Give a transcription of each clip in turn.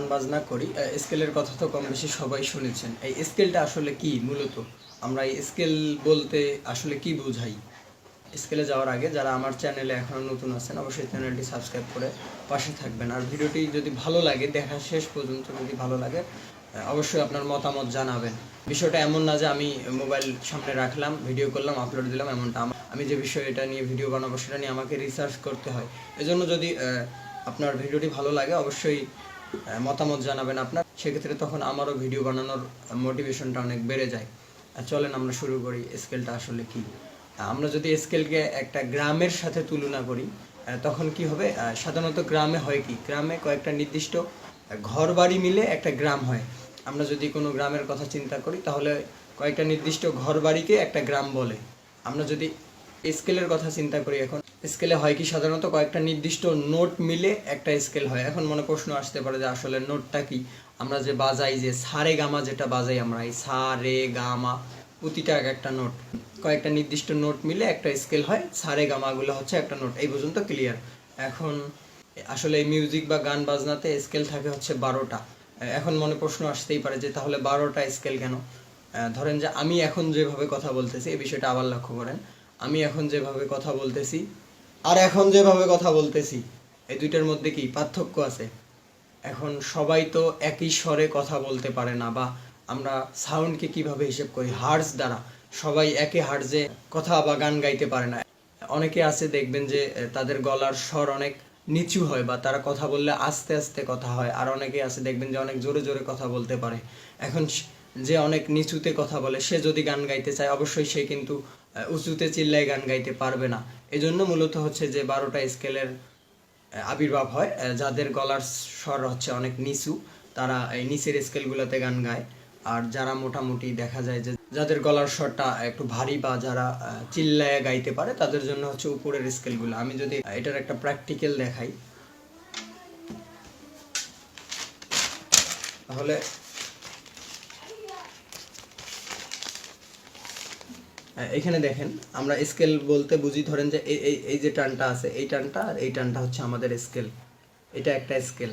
বাজনা করি স্কেলের কথা তো কম বেশি সবাই শুনেছেন। এই স্কেলটা আসলে কি মূলত? আমরা এই স্কেল বলতে আসলে কি বোঝাই? স্কেলে যাওয়ার আগে যারা আমার চ্যানেলে এখনও নতুন আছেন, অবশ্যই চ্যানেলটি সাবস্ক্রাইব করে পাশে থাকবেন। আর ভিডিওটি যদি ভালো লাগে, দেখা শেষ পর্যন্ত যদি ভালো লাগে অবশ্যই আপনার মতামত জানাবেন। বিষয়টা এমন না যে আমি মোবাইল সামনে রাখলাম ভিডিও করলাম আপলোড দিলাম, এমনটা আমা- যে বিষয় এটা নিয়ে ভিডিও বানাবো, সেটা নিয়ে আমাকে রিসার্চ করতে হয়। এজন্য যদি আপনার ভিডিওটি ভালো লাগে, অবশ্যই মতামত জানাবেন আপনার। সেক্ষেত্রে তখন আমারও ভিডিও বানানোর মোটিভেশনটা অনেক বেড়ে যায়। চলেন আমরা শুরু করি স্কেলটা আসলে কি? আমরা যদি স্কেলকে একটা গ্রামের সাথে তুলনা করি তখন কি হবে? সাধারণত গ্রামে হয় কি? গ্রামে কয়েকটা নির্দিষ্ট ঘর বাড়ি মিলে একটা গ্রাম হয়। আমরা যদি কোনো গ্রামের কথা চিন্তা করি, তাহলে কয়েকটা নির্দিষ্ট ঘর বাড়িকে একটা গ্রাম বলে। আমরা যদি স্কেলের কথা চিন্তা করি এখন স্কেলে হয় কি? সাধারণত কয়েকটা নির্দিষ্ট নোট মিলে একটা স্কেল হয়। এখন মনে প্রশ্ন আসতে পারে যে আসলে নোটটা কি? আমরা যে বাজাই যে সারে গামা যেটা বাজাই আমরা, এই সা রে গামা প্রতিটা এক একটা নোট কয়েকটা নির্দিষ্ট নোট মিলে একটা স্কেল হয়, সারে গামাগুলো হচ্ছে একটা নোট এই পর্যন্ত ক্লিয়ার এখন আসলে এই মিউজিক বা গান বাজনাতে স্কেল থাকে হচ্ছে বারোটা। এখন মনে প্রশ্ন আসতেই পারে যে তাহলে বারোটা স্কেল কেন? ধরেন যে আমি এখন যেভাবে কথা বলতেছি, এই বিষয়টা আবার লক্ষ্য করেন। আমি এখন যেভাবে কথা বলতেছি আর এখন যেভাবে কথা বলতেছি, এই দুইটার মধ্যে কি পার্থক্য আছে? এখন সবাই তো একই স্বরে কথা বলতে পারে না, বা আমরা সাউন্ডকে কীভাবে হিসেব করি? হার্টস দ্বারা। সবাই একে হার্টসে কথা বা গান গাইতে পারে না। অনেকে আছে, দেখবেন যে তাদের গলার স্বর অনেক নিচু হয়, বা তারা কথা বললে আস্তে আস্তে কথা হয়। আর অনেকে আছে, দেখবেন যে, অনেক জোরে জোরে কথা বলতে পারে। এখন যে অনেক নিচুতে কথা বলে, সে যদি গান গাইতে চায়, অবশ্যই সে কিন্তু উঁচুতে চিল্লায় গান গাইতে পারবে না। এজন্য মূলত হচ্ছে যে বারোটা স্কেলের আবির্ভাব হয় যাদের গলার স্বর হচ্ছে অনেক নিচু, তারা এই নিচের স্কেলগুলোতে গান গায়। আর যারা মোটামুটি দেখা যায় যে যাদের গলার স্বরটা একটু ভারী বা যারা চিল্লায় গাইতে পারে, তাদের জন্য হচ্ছে উপরের স্কেলগুলো। আমি যদি এটার একটা প্র্যাকটিক্যাল দেখাই, তাহলে এখানে দেখেন, আমরা স্কেল বলতে বুঝি ধরেন যে এই এই যে টানটা আছে, এই টানটা আর এই টানটা হচ্ছে আমাদের স্কেল এটা একটা স্কেল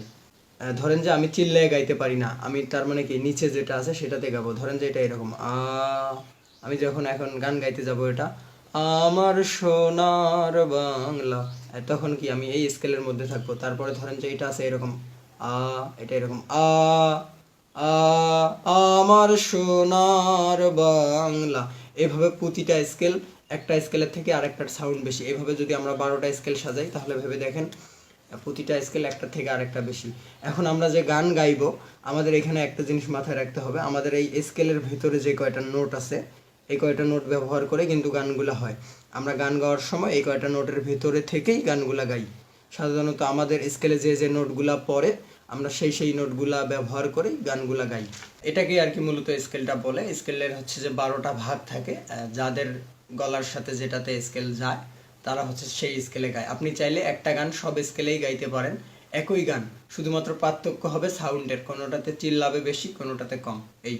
ধরেন যে আমি চিল্লায় গাইতে পারি না, আমি তার মানে কি, নিচে যেটা আছে সেটাতে গাবো। ধরেন যে এটা এরকম, আ, আমি যখন এখন গান গাইতে যাব এটা, আমার সোনার বাংলা তখন কি আমি এই স্কেলের মধ্যে থাকব। তারপরে ধরেন যে এটা আছে এরকম, আ, এটা এরকম, আ আ, আমার সোনার বাংলা এভাবে প্রতিটা স্কেল একটা স্কেলের থেকে আরেকটার সাউন্ড বেশি। এভাবে যদি আমরা বারোটা স্কেল সাজাই, তাহলে ভেবে দেখেন, প্রতিটা স্কেল একটা থেকে আরেকটা বেশি। এখন আমরা যে গান গাইবো, আমাদের এখানে একটা জিনিস মাথায় রাখতে হবে, আমাদের এই স্কেলের ভিতরে যে কয়টা নোট আছে, এই কয়টা নোট ব্যবহার করে কিন্তু গানগুলো হয়। আমরা গান গাওয়ার সময় এই কয়টা নোটের ভিতরে থেকেই গানগুলো গাই। সাধারণত আমাদের স্কেলে যে যে নোটগুলা পড়ে, আমরা সেই সেই নোটগুলা ব্যবহার করেই গানগুলা গাই। এটাকে আর কি মূলত স্কেলটা বলে। স্কেলের হচ্ছে যে বারোটা ভাগ থাকে যাদের গলার সাথে যেটাতে স্কেল যায়, তারা হচ্ছে সেই স্কেলে গায়। আপনি চাইলে একটা গান সব স্কেলেই গাইতে পারেন। একই গান, শুধুমাত্র পার্থক্য হবে সাউন্ডের কোনোটাতে চিল্লাবে বেশি, কোনোটাতে কম। এই।